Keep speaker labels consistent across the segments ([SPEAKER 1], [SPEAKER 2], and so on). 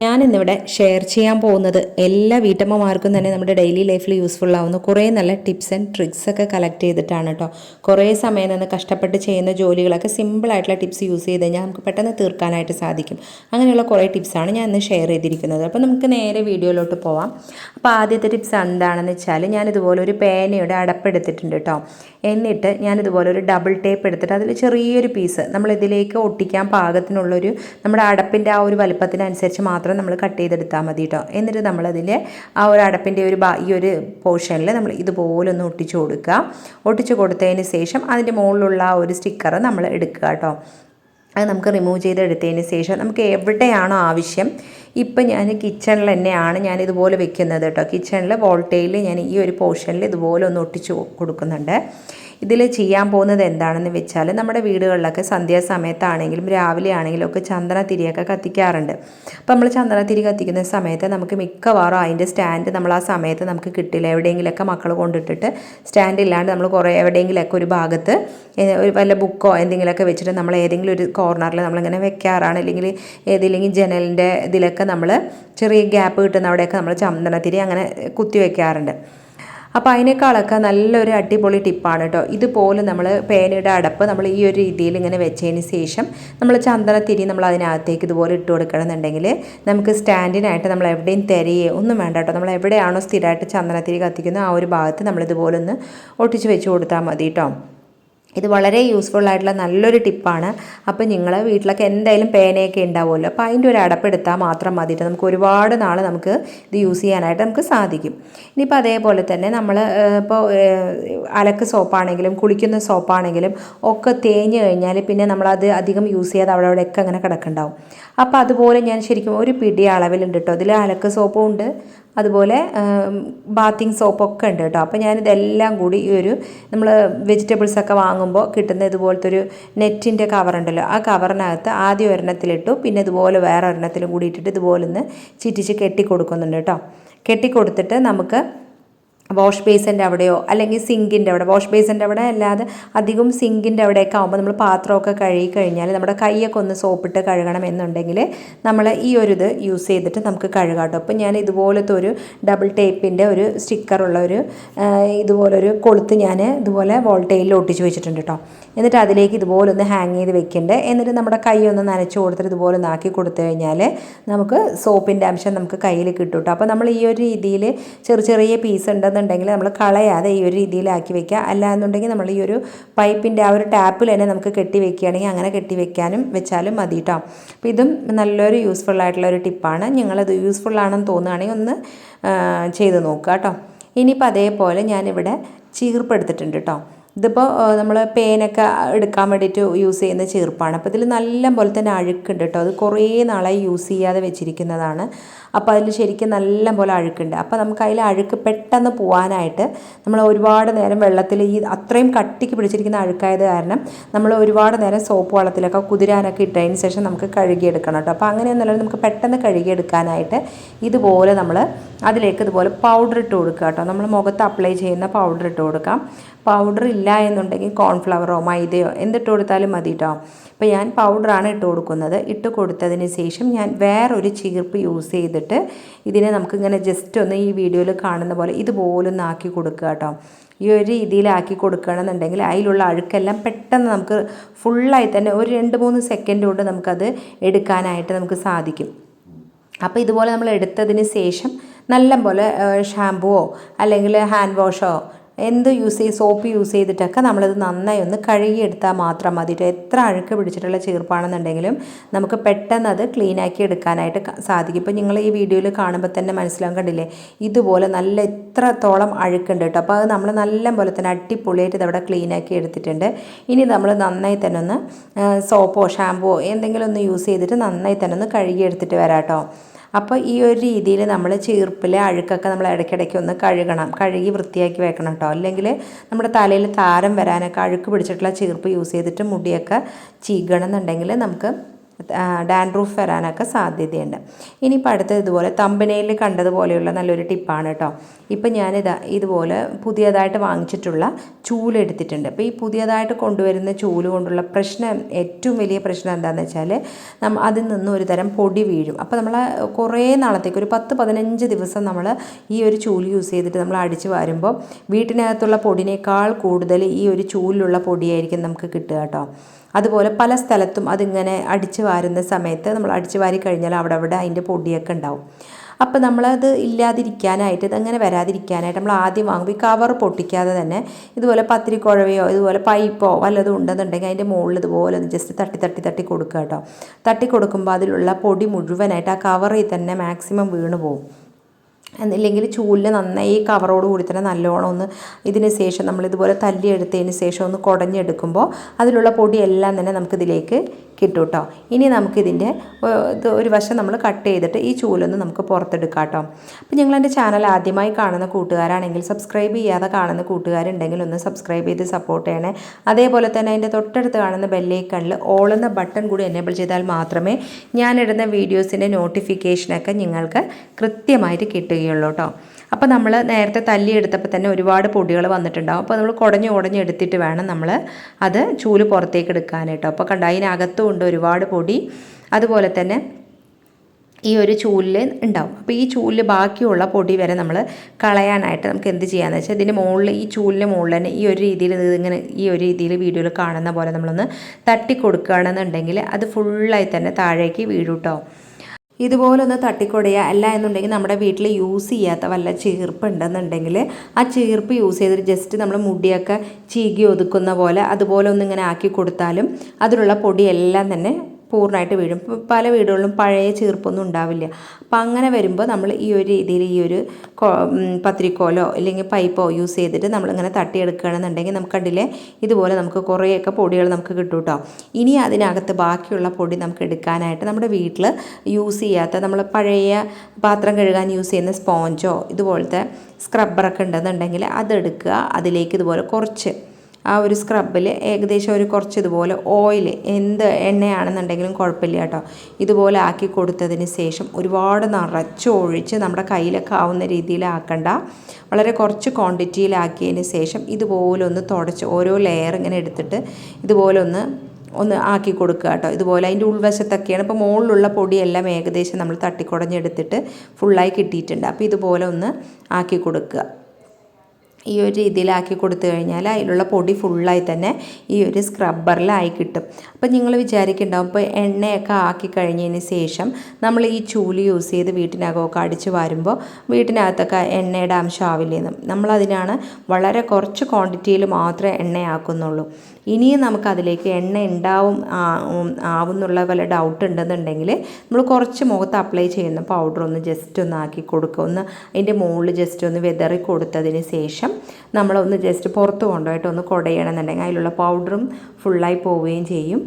[SPEAKER 1] ഞാനിന്നിവിടെ ഷെയർ ചെയ്യാൻ പോകുന്നത് എല്ലാ വീട്ടമ്മമാർക്കും തന്നെ നമ്മുടെ ഡെയിലി ലൈഫിൽ യൂസ്ഫുൾ ആവുന്ന കുറേ നല്ല ടിപ്സ് ആൻഡ് ട്രിക്സ് ഒക്കെ കളക്ട് ചെയ്തിട്ടാണ് കേട്ടോ കുറേ സമയം നിന്ന് കഷ്ടപ്പെട്ട് ചെയ്യുന്ന ജോലികളൊക്കെ സിമ്പിളായിട്ടുള്ള ടിപ്സ് യൂസ് ചെയ്ത് കഴിഞ്ഞാൽ നമുക്ക് പെട്ടെന്ന് തീർക്കാനായിട്ട് സാധിക്കും. അങ്ങനെയുള്ള കുറേ ടിപ്സാണ് ഞാൻ ഇന്ന് ഷെയർ ചെയ്തിരിക്കുന്നത്. അപ്പോൾ നമുക്ക് നേരെ വീഡിയോയിലോട്ട് പോവാം. അപ്പോൾ ആദ്യത്തെ ടിപ്സ് എന്താണെന്ന് വെച്ചാൽ ഞാനിതുപോലെ ഒരു പേനയുടെ അടപ്പെടുത്തിട്ടുണ്ട് കേട്ടോ എന്നിട്ട് ഞാനിതുപോലെ ഒരു ഡബിൾ ടേപ്പ് എടുത്തിട്ട് അതിൽ ചെറിയൊരു പീസ് നമ്മളിതിലേക്ക് ഒട്ടിക്കാൻ പാകത്തിനുള്ളൊരു നമ്മുടെ അടപ്പിന്റെ ആ ഒരു വലുപ്പത്തിനനുസരിച്ച് മാത്രം നമ്മൾ കട്ട് ചെയ്തെടുത്താൽ മതി കേട്ടോ എന്നിട്ട് നമ്മളതിൽ ആ ഒരു അടപ്പിന്റെ ഒരു ഈ ഒരു പോർഷനിൽ നമ്മൾ ഇതുപോലെ ഒന്ന് ഒട്ടിച്ചു കൊടുക്കുക ഒട്ടിച്ചു കൊടുത്തതിന് ശേഷം അതിന്റെ മുകളിലുള്ള ആ ഒരു സ്റ്റിക്കർ നമ്മൾ എടുക്കുക കേട്ടോ അത് നമുക്ക് റിമൂവ് ചെയ്തെടുത്തതിന് ശേഷം നമുക്ക് എവിടെയാണോ ആവശ്യം ഇപ്പം ഞാൻ കിച്ചണിൽ തന്നെയാണ് ഞാൻ ഇതുപോലെ വെക്കുന്നത് കേട്ടോ കിച്ചണിൽ വോൾട്ടേജിൽ ഞാൻ ഈ ഒരു പോർഷനിൽ ഇതുപോലെ ഒന്ന് ഒട്ടിച്ച് കൊടുക്കുന്നുണ്ട്. ഇതിൽ ചെയ്യാൻ പോകുന്നത് എന്താണെന്ന് വെച്ചാൽ നമ്മുടെ വീടുകളിലൊക്കെ സന്ധ്യാസമയത്താണെങ്കിലും രാവിലെ ആണെങ്കിലും ഒക്കെ ചന്ദനത്തിരിയൊക്കെ കത്തിക്കാറുണ്ട്. അപ്പോൾ നമ്മൾ ചന്ദനത്തിരി കത്തിക്കുന്ന സമയത്ത് നമുക്ക് മിക്കവാറും അതിന്റെ സ്റ്റാൻഡ് നമ്മൾ ആ സമയത്ത് നമുക്ക് കിട്ടില്ല. എവിടെയെങ്കിലുമൊക്കെ മക്കൾ കൊണ്ടിട്ടിട്ട് സ്റ്റാൻഡ് ഇല്ലാണ്ട് നമ്മൾ കുറേ എവിടെയെങ്കിലുമൊക്കെ ഒരു ഭാഗത്ത് ഒരു വല്ല ബുക്കോ എന്തെങ്കിലുമൊക്കെ വെച്ചിട്ട് നമ്മൾ ഏതെങ്കിലും ഒരു കോർണറിൽ നമ്മളിങ്ങനെ വെക്കാറാണ്. അല്ലെങ്കിൽ ഏതെങ്കിലും ജനലിന്റെ ഇതിലൊക്കെ നമ്മൾ ചെറിയ ഗ്യാപ്പ് കിട്ടുന്ന അവിടെയൊക്കെ നമ്മൾ ചന്ദനത്തിരി അങ്ങനെ കുത്തി വെക്കാറുണ്ട്. അപ്പോൾ അതിനേക്കാളൊക്കെ നല്ലൊരു അടിപൊളി ടിപ്പാണ് കേട്ടോ. ഇതുപോലെ നമ്മൾ പേനയുടെ അടപ്പ് നമ്മൾ ഈ ഒരു രീതിയിൽ ഇങ്ങനെ വെച്ചതിന് ശേഷം നമ്മൾ ചന്ദനത്തിരി നമ്മൾ അതിനകത്തേക്ക് ഇതുപോലെ ഇട്ട് കൊടുക്കണമെന്നുണ്ടെങ്കിൽ നമുക്ക് സ്റ്റാൻഡിനായിട്ട് നമ്മൾ എവിടെയും തിരയേ ഒന്നും വേണ്ട കേട്ടോ. നമ്മൾ എവിടെയാണോ സ്ഥിരമായിട്ട് ചന്ദനത്തിരി കത്തിക്കുന്നത് ആ ഒരു ഭാഗത്ത് നമ്മൾ ഇതുപോലെ ഒന്ന് ഒട്ടിച്ച് വെച്ച് കൊടുത്താൽ മതി കേട്ടോ. ഇത് വളരെ യൂസ്ഫുൾ ആയിട്ടുള്ള നല്ലൊരു ടിപ്പാണ് അപ്പോൾ നിങ്ങൾ വീട്ടിലൊക്കെ എന്തായാലും പേനയൊക്കെ ഉണ്ടാവുമല്ലോ. അപ്പോൾ അതിന്റെ ഒരു അടപ്പെടുത്താൽ മാത്രം മതിയിട്ട് നമുക്ക് ഒരുപാട് നാൾ നമുക്ക് ഇത് യൂസ് ചെയ്യാനായിട്ട് നമുക്ക് സാധിക്കും. ഇനിയിപ്പോൾ അതേപോലെ തന്നെ നമ്മൾ ഇപ്പോൾ അലക്ക് സോപ്പാണെങ്കിലും കുളിക്കുന്ന സോപ്പാണെങ്കിലും ഒക്കെ തേഞ്ഞ് കഴിഞ്ഞാൽ പിന്നെ നമ്മളത് അധികം യൂസ് ചെയ്യാതെ അവിടെ അവിടെയൊക്കെ അങ്ങനെ കിടക്കുന്നുണ്ടാവും അപ്പോൾ അതുപോലെ ഞാൻ ശരിക്കും ഒരു പിടി അളവിലുണ്ട് കേട്ടോ അതിൽ അലക്ക് സോപ്പും ഉണ്ട്. അതുപോലെ ബാത്തിങ് സോപ്പൊക്കെ ഉണ്ട് കേട്ടോ. അപ്പോൾ ഞാനിതെല്ലാം കൂടി ഈ ഒരു നമ്മൾ വെജിറ്റബിൾസ് ഒക്കെ വാങ്ങുമ്പോൾ കിട്ടുന്ന ഇതുപോലത്തെ ഒരു നെറ്റിന്റെ കവർ ഉണ്ടല്ലോ ആ കവറിനകത്ത് ആദ്യം ഒരെണ്ണത്തിലിട്ടു പിന്നെ ഇതുപോലെ വേറെ ഒരെണ്ണത്തിലും കൂടി ഇട്ടിട്ട് ഇതുപോലെ ഒന്ന് ചിറ്റിച്ച് കെട്ടി കൊടുക്കുന്നുണ്ട് കേട്ടോ. കെട്ടി കൊടുത്തിട്ട് നമുക്ക് വാഷ് ബേസിന്റെ അവിടെയോ അല്ലെങ്കിൽ സിങ്കിന്റെ അവിടെ. വാഷ് ബേസിന്റെ അവിടെ അല്ലാതെ അധികം സിങ്കിന്റെ അവിടെയൊക്കെ ആകുമ്പോൾ നമ്മൾ പാത്രമൊക്കെ കഴുകി കഴിഞ്ഞാൽ നമ്മുടെ കൈയൊക്കെ ഒന്ന് സോപ്പിട്ട് കഴുകണം എന്നുണ്ടെങ്കിൽ നമ്മൾ ഈ ഒരു ഇത് യൂസ് ചെയ്തിട്ട് നമുക്ക് കഴുകാം കേട്ടോ. അപ്പോൾ ഞാൻ ഇതുപോലത്തെ ഒരു ഡബിൾ ടേപ്പിന്റെ ഒരു സ്റ്റിക്കറുള്ള ഒരു ഇതുപോലൊരു കൊളുത്ത് ഞാൻ ഇതുപോലെ വോൾട്ടേജിൽ ഒട്ടിച്ച് വെച്ചിട്ടുണ്ട് കേട്ടോ. എന്നിട്ട് അതിലേക്ക് ഇതുപോലെ ഒന്ന് ഹാങ് ചെയ്ത് വെക്കുന്നുണ്ട് എന്നിട്ട് നമ്മുടെ കൈ ഒന്ന് നനച്ച് കൊടുത്തിട്ട് ഇതുപോലെ ഒന്ന് ആക്കി കൊടുത്തു കഴിഞ്ഞാൽ നമുക്ക് സോപ്പിന്റെ അംശം നമുക്ക് കയ്യിൽ കിട്ടും കേട്ടോ. അപ്പോൾ നമ്മൾ ഈ ഒരു രീതിയിൽ ചെറിയ ചെറിയ പീസ് ഉണ്ടെന്നുണ്ടെങ്കിൽ നമ്മൾ കളയാതെ ഈ ഒരു രീതിയിലാക്കി വെക്കുക. അല്ലാന്നുണ്ടെങ്കിൽ നമ്മൾ ഈ ഒരു പൈപ്പിന്റെ ആ ഒരു ടാപ്പിൽ തന്നെ നമുക്ക് കെട്ടി വെക്കുകയാണെങ്കിൽ അങ്ങനെ കെട്ടി വെക്കാനും വെച്ചാലും മതി കേട്ടോ അപ്പോൾ ഇതും നല്ലൊരു യൂസ്ഫുൾ ആയിട്ടുള്ള ഒരു ടിപ്പാണ് ഞങ്ങളത് യൂസ്ഫുൾ ആണെന്ന് തോന്നുകയാണെങ്കിൽ ഒന്ന് ചെയ്ത് നോക്കുക കേട്ടോ ഇനിയിപ്പോൾ അതേപോലെ ഞാനിവിടെ ചീർപ്പ് എടുത്തിട്ടുണ്ട് കേട്ടോ ഇതിപ്പോൾ നമ്മൾ പേനൊക്കെ എടുക്കാൻ വേണ്ടിയിട്ട് യൂസ് ചെയ്യുന്ന ചെറുപ്പാണ്. അപ്പോൾ ഇതിൽ നല്ല പോലെ തന്നെ അഴുക്കുണ്ട് കേട്ടോ. അത് കുറേ നാളായി യൂസ് ചെയ്യാതെ വെച്ചിരിക്കുന്നതാണ്. അപ്പോൾ അതിൽ ശരിക്കും നല്ല പോലെ അഴുക്കുണ്ട്. അപ്പോൾ നമുക്ക് അതിൽ അഴുക്ക് പെട്ടെന്ന് പോകാനായിട്ട് നമ്മൾ ഒരുപാട് നേരം വെള്ളത്തിൽ ഈ അത്രയും കട്ടിക്ക് പിടിച്ചിരിക്കുന്ന അഴുക്കായത് കാരണം നമ്മൾ ഒരുപാട് നേരം സോപ്പ് വെള്ളത്തിലൊക്കെ കുതിരാനൊക്കെ ഇട്ടതിന് ശേഷം നമുക്ക് കഴുകിയെടുക്കണം കേട്ടോ. അപ്പോൾ അങ്ങനെയൊന്നുമല്ല നമുക്ക് പെട്ടെന്ന് കഴുകിയെടുക്കാനായിട്ട് ഇതുപോലെ നമ്മൾ അതിലേക്ക് ഇതുപോലെ പൗഡർ ഇട്ട് കൊടുക്കുക കേട്ടോ. നമ്മൾ മുഖത്ത് അപ്ലൈ ചെയ്യുന്ന പൗഡർ ഇട്ട് കൊടുക്കാം. പൗഡർ ഇല്ല എന്നുണ്ടെങ്കിൽ കോൺഫ്ലവറോ മൈദയോ എന്തിട്ട് കൊടുത്താലും മതി കേട്ടോ അപ്പോൾ ഞാൻ പൗഡറാണ് ഇട്ട് കൊടുക്കുന്നത്. ഇട്ട് കൊടുത്തതിന് ശേഷം ഞാൻ വേറൊരു ചീർപ്പ് യൂസ് ചെയ്തിട്ട് ഇതിനെ നമുക്കിങ്ങനെ ജസ്റ്റ് ഒന്ന് ഈ വീഡിയോയിൽ കാണുന്ന പോലെ ഇതുപോലൊന്ന് ആക്കി കൊടുക്കുക കേട്ടോ. ഈ ഒരു രീതിയിലാക്കി കൊടുക്കുകയാണെന്നുണ്ടെങ്കിൽ അതിലുള്ള അഴുക്കെല്ലാം പെട്ടെന്ന് നമുക്ക് ഫുള്ളായി തന്നെ ഒരു രണ്ട് മൂന്ന് സെക്കൻഡ് കൊണ്ട് നമുക്കത് എടുക്കാനായിട്ട് നമുക്ക് സാധിക്കും. അപ്പോൾ ഇതുപോലെ നമ്മൾ എടുത്തതിന് ശേഷം നല്ല പോലെ ഷാമ്പുവോ അല്ലെങ്കിൽ ഹാൻഡ് വാഷോ എന്ത് യൂസ് ചെയ്ത് സോപ്പ് യൂസ് ചെയ്തിട്ടൊക്കെ നമ്മളത് നന്നായി ഒന്ന് കഴുകിയെടുത്താൽ മാത്രം മതിയിട്ട് എത്ര അഴുക്ക് പിടിച്ചിട്ടുള്ള ചീർപ്പാണെന്നുണ്ടെങ്കിലും നമുക്ക് പെട്ടെന്ന് അത് ക്ലീനാക്കി എടുക്കാനായിട്ട് സാധിക്കും. ഇപ്പോൾ നിങ്ങൾ ഈ വീഡിയോയിൽ കാണുമ്പോൾ തന്നെ മനസ്സിലാവും കണ്ടില്ലേ? ഇതുപോലെ നല്ല എത്രത്തോളം അഴുക്കുണ്ട് കേട്ടോ അപ്പോൾ അത് നമ്മൾ നല്ല പോലെ തന്നെ അടിപൊളിയായിട്ട് ഇതവിടെ ക്ലീനാക്കി എടുത്തിട്ടുണ്ട്. ഇനി നമ്മൾ നന്നായി തന്നെ ഒന്ന് സോപ്പോ ഷാമ്പുവോ എന്തെങ്കിലും ഒന്ന് യൂസ് ചെയ്തിട്ട് നന്നായി തന്നെ ഒന്ന് കഴുകിയെടുത്തിട്ട് വരാം കേട്ടോ അപ്പോൾ ഈ ഒരു രീതിയിൽ നമ്മൾ ചീർപ്പിലെ അഴുക്കൊക്കെ നമ്മൾ ഇടയ്ക്കിടയ്ക്ക് ഒന്ന് കഴുകണം. കഴുകി വൃത്തിയാക്കി വെക്കണം കേട്ടോ അല്ലെങ്കിൽ നമ്മുടെ തലയിൽ താരം വരാനൊക്കെ അഴുക്ക് പിടിച്ചിട്ടുള്ള ചീർപ്പ് യൂസ് ചെയ്തിട്ട് മുടിയൊക്കെ ചീകണം എന്നുണ്ടെങ്കിൽ നമുക്ക് ഡാൻഡ്രൂഫ് വരാനൊക്കെ സാധ്യതയുണ്ട്. ഇനിയിപ്പോൾ അടുത്തത് ഇതുപോലെ തമ്പനയിൽ കണ്ടതുപോലെയുള്ള നല്ലൊരു ടിപ്പാണ് കേട്ടോ ഇപ്പം ഞാനിതാ ഇതുപോലെ പുതിയതായിട്ട് വാങ്ങിച്ചിട്ടുള്ള ചൂൽ എടുത്തിട്ടുണ്ട്. അപ്പോൾ ഈ പുതിയതായിട്ട് കൊണ്ടുവരുന്ന ചൂൽ കൊണ്ടുള്ള പ്രശ്നം ഏറ്റവും വലിയ പ്രശ്നം എന്താണെന്ന് വെച്ചാൽ നമ്മൾ അതിൽ നിന്ന് ഒരു തരം പൊടി വീഴും. അപ്പോൾ നമ്മൾ കുറേ നാളത്തേക്ക് ഒരു പത്ത് പതിനഞ്ച് ദിവസം നമ്മൾ ഈ ഒരു ചൂൽ യൂസ് ചെയ്തിട്ട് നമ്മൾ അടിച്ച് വരുമ്പോൾ വീട്ടിനകത്തുള്ള പൊടിനേക്കാൾ കൂടുതൽ ഈ ഒരു ചൂലിലുള്ള പൊടിയായിരിക്കും നമുക്ക് കിട്ടുക കേട്ടോ അതുപോലെ പല സ്ഥലത്തും അതിങ്ങനെ അടിച്ച് വാരുന്ന സമയത്ത് നമ്മൾ അടിച്ചു വാരി കഴിഞ്ഞാൽ അവിടെ അവിടെ അതിന്റെ പൊടിയൊക്കെ ഉണ്ടാവും. അപ്പോൾ നമ്മളത് ഇല്ലാതിരിക്കാനായിട്ട് ഇതങ്ങനെ വരാതിരിക്കാനായിട്ട് നമ്മൾ ആദ്യം വാങ്ങുമ്പോൾ ഈ കവർ പൊട്ടിക്കാതെ തന്നെ ഇതുപോലെ പത്തിരിക്കുഴവയോ ഇതുപോലെ പൈപ്പോ വല്ലതും ഉണ്ടെന്നുണ്ടെങ്കിൽ അതിന്റെ മുകളിൽ ഇതുപോലെ ജസ്റ്റ് തട്ടി തട്ടി തട്ടി കൊടുക്കുക കേട്ടോ. തട്ടി കൊടുക്കുമ്പോൾ അതിലുള്ള പൊടി മുഴുവനായിട്ട് ആ കവറിൽ തന്നെ മാക്സിമം വീണ് പോകും എന്നില്ലെങ്കിൽ ചൂലിന് നന്നായി ഈ കവറോട് കൂടി തന്നെ നല്ലോണം ഒന്ന് ഇതിന് ശേഷം നമ്മൾ ഇതുപോലെ തല്ലിയെടുത്തതിന് ശേഷം ഒന്ന് കുടഞ്ഞെടുക്കുമ്പോൾ അതിലുള്ള പൊടിയെല്ലാം തന്നെ നമുക്കിതിലേക്ക് കിട്ടും കേട്ടോ ഇനി നമുക്കിതിന്റെ ഒരു വശം നമ്മൾ കട്ട് ചെയ്തിട്ട് ഈ ചൂലൊന്ന് നമുക്ക് പുറത്തെടുക്കാം കേട്ടോ അപ്പോൾ ഞങ്ങളെന്റെ ചാനൽ ആദ്യമായി കാണുന്ന കൂട്ടുകാരാണെങ്കിൽ സബ്സ്ക്രൈബ് ചെയ്യാതെ കാണുന്ന കൂട്ടുകാരുണ്ടെങ്കിൽ ഒന്ന് സബ്സ്ക്രൈബ് ചെയ്ത് സപ്പോർട്ട് ചെയ്യണേ. അതേപോലെ തന്നെ അതിന്റെ തൊട്ടടുത്ത് കാണുന്ന ബെല്ലൈക്കണിൽ ഓൾ എന്ന ബട്ടൺ കൂടി എനേബിൾ ചെയ്താൽ മാത്രമേ ഞാനിടുന്ന വീഡിയോസിന്റെ നോട്ടിഫിക്കേഷനൊക്കെ നിങ്ങൾക്ക് കൃത്യമായിട്ട് കിട്ടുകയുള്ളൂ കേട്ടോ അപ്പോൾ നമ്മൾ നേരത്തെ തല്ലി എടുത്തപ്പോൾ തന്നെ ഒരുപാട് പൊടികൾ വന്നിട്ടുണ്ടാവും. അപ്പോൾ നമ്മൾ കുടഞ്ഞ് കുടഞ്ഞ് എടുത്തിട്ട് വേണം നമ്മൾ അത് ചൂൽ പുറത്തേക്ക് എടുക്കാനായിട്ടോ. അപ്പോൾ കണ്ട അതിനകത്തും ഉണ്ട് ഒരുപാട് പൊടി. അതുപോലെ തന്നെ ഈ ഒരു ചൂലിൽ ഉണ്ടാവും. അപ്പോൾ ഈ ചൂലിൽ ബാക്കിയുള്ള പൊടി വരെ നമ്മൾ കളയാനായിട്ട് നമുക്ക് എന്ത് ചെയ്യാന്ന് വെച്ചാൽ ഇതിന്റെ മുകളിൽ ഈ ചൂലിന്റെ മുകളിൽ തന്നെ ഈ ഒരു രീതിയിൽ ഇതിങ്ങനെ ഈ ഒരു രീതിയിൽ വീഡിയോയിൽ കാണുന്ന പോലെ നമ്മളൊന്ന് തട്ടി കൊടുക്കുകയാണെന്നുണ്ടെങ്കിൽ അത് ഫുള്ളായി തന്നെ താഴേക്ക് വീഴൂട്ടോ. ഇതുപോലൊന്ന് തട്ടിക്കൊടയുക അല്ല എന്നുണ്ടെങ്കിൽ നമ്മുടെ വീട്ടിൽ യൂസ് ചെയ്യാത്ത വല്ല ചീർപ്പ് ഉണ്ടെന്നുണ്ടെങ്കിൽ ആ ചീർപ്പ് യൂസ് ചെയ്തിട്ട് ജസ്റ്റ് നമ്മൾ മുടിയൊക്കെ ചീകി ഒതുക്കുന്ന പോലെ അതുപോലെ ഒന്ന് ഇങ്ങനെ ആക്കി കൊടുത്താലും അതിലുള്ള പൊടിയെല്ലാം തന്നെ പൂർണമായിട്ട് വീഴും. പല വീടുകളിലും പഴയ ചീർപ്പൊന്നും ഉണ്ടാവില്ല. അപ്പം അങ്ങനെ വരുമ്പോൾ നമ്മൾ ഈ ഒരു രീതിയിൽ ഈ ഒരു പത്രിക്കോലോ അല്ലെങ്കിൽ പൈപ്പോ യൂസ് ചെയ്തിട്ട് നമ്മളിങ്ങനെ തട്ടിയെടുക്കുകയാണെന്നുണ്ടെങ്കിൽ നമുക്ക് കണ്ടില്ലേ ഇതുപോലെ നമുക്ക് കുറേയൊക്കെ പൊടികൾ നമുക്ക് കിട്ടും കേട്ടോ ഇനി അതിനകത്ത് ബാക്കിയുള്ള പൊടി നമുക്ക് എടുക്കാനായിട്ട് നമ്മുടെ വീട്ടിൽ യൂസ് ചെയ്യാത്ത നമ്മൾ പഴയ പാത്രം കഴുകാൻ യൂസ് ചെയ്യുന്ന സ്പോഞ്ചോ ഇതുപോലത്തെ സ്ക്രബ്ബറൊക്കെ ഉണ്ടെന്നുണ്ടെങ്കിൽ അതെടുക്കുക. അതിലേക്ക് ഇതുപോലെ കുറച്ച് ആ ഒരു സ്ക്രബിൽ ഏകദേശം ഒരു കുറച്ച് ഇതുപോലെ ഓയിൽ എന്ത് എണ്ണയാണെന്നുണ്ടെങ്കിലും കുഴപ്പമില്ല കേട്ടോ. ഇതുപോലെ ആക്കി കൊടുത്തതിന് ശേഷം ഒരുപാട് നിറച്ചൊഴിച്ച് നമ്മുടെ കയ്യിലൊക്കെ ആവുന്ന രീതിയിലാക്കണ്ട വളരെ കുറച്ച് ക്വാണ്ടിറ്റിയിലാക്കിയതിന് ശേഷം ഇതുപോലെ ഒന്ന് തുടച്ച് ഓരോ ലെയർ ഇങ്ങനെ എടുത്തിട്ട് ഇതുപോലെ ഒന്ന് ഒന്ന് ആക്കി കൊടുക്കുക കേട്ടോ. ഇതുപോലെ അതിന്റെ ഉൾവശത്തൊക്കെയാണ് ഇപ്പോൾ മുകളിലുള്ള പൊടിയെല്ലാം ഏകദേശം നമ്മൾ തട്ടിക്കുടഞ്ഞെടുത്തിട്ട് ഫുള്ളായി കിട്ടിയിട്ടുണ്ട്. അപ്പോൾ ഇതുപോലെ ഒന്ന് ആക്കി കൊടുക്കുക. ഈ ഒരു രീതിയിലാക്കി കൊടുത്തു കഴിഞ്ഞാൽ അതിലുള്ള പൊടി ഫുള്ളായി തന്നെ ഈ ഒരു സ്ക്രബ്ബറിലായി കിട്ടും. അപ്പോൾ നിങ്ങൾ വിചാരിക്കുന്നുണ്ടാവും ഇപ്പോൾ എണ്ണയൊക്കെ ആക്കി കഴിഞ്ഞതിന് ശേഷം നമ്മൾ ഈ ചൂൽ യൂസ് ചെയ്ത് വീട്ടിനകമൊക്കെ അടിച്ച് വരുമ്പോൾ വീട്ടിനകത്തൊക്കെ എണ്ണയുടെ അംശം ആവില്ലെന്ന് നമ്മളതിനാണ് വളരെ കുറച്ച് ക്വാണ്ടിറ്റിയിൽ മാത്രമേ എണ്ണയാക്കുന്നുള്ളൂ. ഇനിയും നമുക്കതിലേക്ക് എണ്ണ ഉണ്ടാവും ആവുന്നുള്ള വല്ല ഡൗട്ട് ഉണ്ടെന്നുണ്ടെങ്കിൽ നമ്മൾ കുറച്ച് മുഖത്ത് അപ്ലൈ ചെയ്യുന്ന പൗഡർ ഒന്ന് ജസ്റ്റ് ഒന്ന് ആക്കി കൊടുക്കുക. ഒന്ന് അതിന്റെ മുകളിൽ ജസ്റ്റ് ഒന്ന് വെതറി കൊടുത്തതിന് ശേഷം നമ്മളൊന്ന് ജസ്റ്റ് പുറത്ത് കൊണ്ടുപോയിട്ട് ഒന്ന് കുടയണമെന്നുണ്ടെങ്കിൽ അതിലുള്ള പൗഡറും ഫുള്ളായി പോവുകയും ചെയ്യും.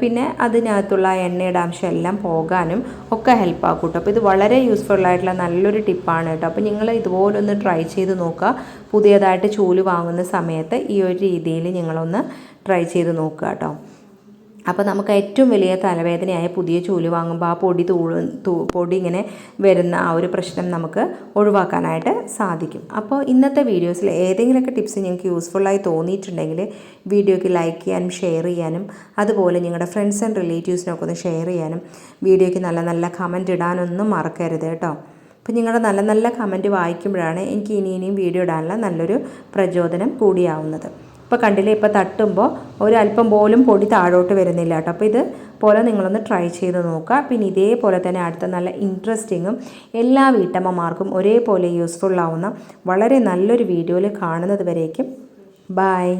[SPEAKER 1] പിന്നെ അതിനകത്തുള്ള എണ്ണയുടെ അംശം എല്ലാം പോകാനും ഒക്കെ ഹെൽപ്പ് ആക്കും കേട്ടോ. അപ്പോൾ ഇത് വളരെ യൂസ്ഫുൾ ആയിട്ടുള്ള നല്ലൊരു ടിപ്പാണ് കേട്ടോ. അപ്പോൾ നിങ്ങൾ ഇതുപോലൊന്ന് ട്രൈ ചെയ്ത് നോക്കുക. പുതിയതായിട്ട് ചൂൽ വാങ്ങുന്ന സമയത്ത് ഈ ഒരു രീതിയിൽ നിങ്ങളൊന്ന് ട്രൈ ചെയ്ത് നോക്കുക കേട്ടോ. അപ്പോൾ നമുക്ക് ഏറ്റവും വലിയ തലവേദനയായ പുതിയ ചൂൽ വാങ്ങുമ്പോൾ ആ പൊടി തൂൾ പൊടി ഇങ്ങനെ വരുന്ന ആ ഒരു പ്രശ്നം നമുക്ക് ഒഴിവാക്കാനായിട്ട് സാധിക്കും. അപ്പോൾ ഇന്നത്തെ വീഡിയോസിൽ ഏതെങ്കിലുമൊക്കെ ടിപ്സ് നിങ്ങൾക്ക് യൂസ്ഫുള്ളായി തോന്നിയിട്ടുണ്ടെങ്കിൽ വീഡിയോയ്ക്ക് ലൈക്ക് ചെയ്യാനും ഷെയർ ചെയ്യാനും അതുപോലെ നിങ്ങളുടെ ഫ്രണ്ട്സ് ആൻഡ് റിലേറ്റീവ്സിനൊക്കെ ഒന്ന് ഷെയർ ചെയ്യാനും വീഡിയോയ്ക്ക് നല്ല നല്ല കമന്റ് ഇടാനൊന്നും മറക്കരുത് കേട്ടോ. അപ്പോൾ നിങ്ങളുടെ നല്ല നല്ല കമന്റ് വായിക്കുമ്പോഴാണ് എനിക്ക് ഇനി ഇനിയും വീഡിയോ ഇടാനുള്ള നല്ലൊരു പ്രചോദനം കൂടിയാവുന്നത്. ഇപ്പോൾ കണ്ടില്ലേ ഇപ്പോൾ തട്ടുമ്പോൾ ഒരല്പം പോലും പൊടി താഴോട്ട് വരുന്നില്ല കേട്ടോ. അപ്പോൾ ഇത് പോലെ നിങ്ങളൊന്ന് ട്രൈ ചെയ്ത് നോക്കുക. പിന്നെ ഇതേപോലെ തന്നെ അടുത്ത നല്ല ഇൻട്രസ്റ്റിങ്ങും എല്ലാ വീട്ടമ്മമാർക്കും ഒരേപോലെ യൂസ്ഫുള്ളാവുന്ന വളരെ നല്ലൊരു വീഡിയോയിൽ കാണുന്നത് വരേക്കും. ബായ്